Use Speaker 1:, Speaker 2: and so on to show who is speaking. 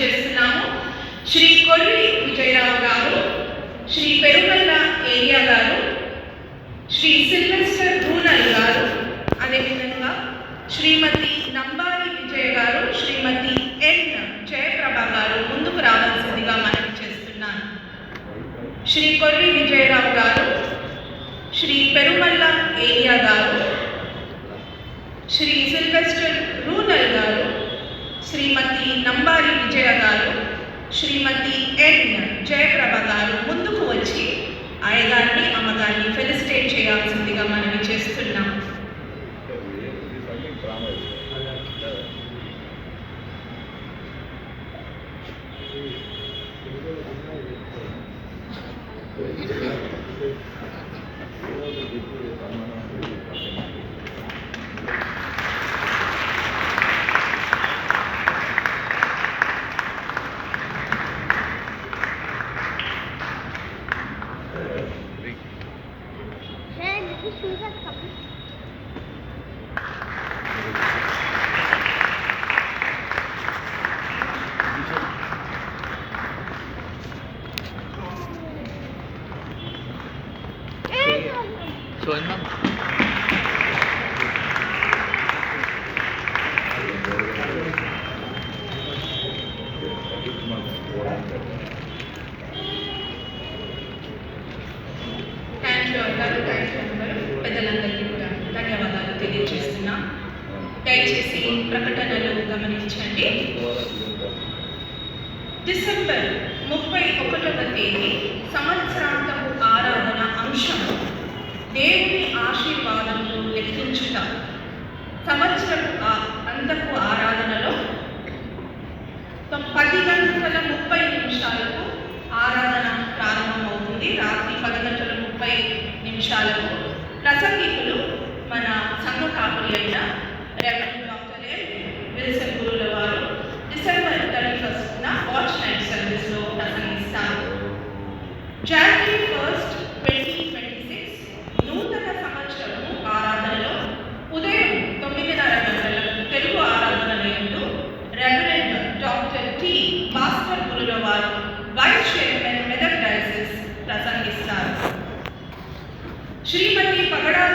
Speaker 1: చేస్తున్నాము. శ్రీ కొల్లి విజయరావు గారు శ్రీ పెరుమల్ల ఏరియా గారు శ్రీ సిల్వెస్టర్ రూనల్ గారు అదేవిధంగా శ్రీమతి నంబారి విజయ్ గారు శ్రీమతి ఎన్ జయప్రభ గారు ముందుకు రావాల్సిందిగా మనం చేస్తున్నాను. శ్రీ కొర్రి విజయరావు గారు శ్రీ పెరుమల్ల ఏరియా గారు శ్రీ సిల్వెస్టర్ రూనల్ గారు శ్రీమతి నంబారి విజయ గారు శ్రీమతి ఎన్ జయప్రభ గారు ముందుకు వచ్చి అయ్యగారిని అమ్మగారిని ఫెలిసిటేట్ చేయాల్సిందిగా మనవి చేస్తున్నాం
Speaker 2: Thank
Speaker 1: you. యూ అందరూ. థ్యాంక్ యూ అందరూ. పెద్దలందరికీ కూడా ధన్యవాదాలు తెలియజేస్తున్నాం. దయచేసి ప్రకటనలు గమనించండి. డిసెంబర్ ముప్పై ఒకటవ తేదీ అంశాలకు ప్రసంగికులు మన సంఘ కాపురి అయిన రెవెన్యూ విల్సన్ గురుల వారు డిసెంబర్ థర్టీ ఫస్ట్న వాచ్ నైట్ సర్వీస్లో ప్రసంగిస్తారు. జనవరి ఫస్ట్ ట్వంటీ ట్వంటీ సిక్స్ నూతన సంవత్సరము ఆరాధనలో ఉదయం తొమ్మిదిన్నర గంటల తెలుగు ఆరాధనలయంలో రెవరెండ్ డాక్టర్ టి భాస్కర్ గురుల వారు వైస్ చైర్ श्रीपति पगड़ा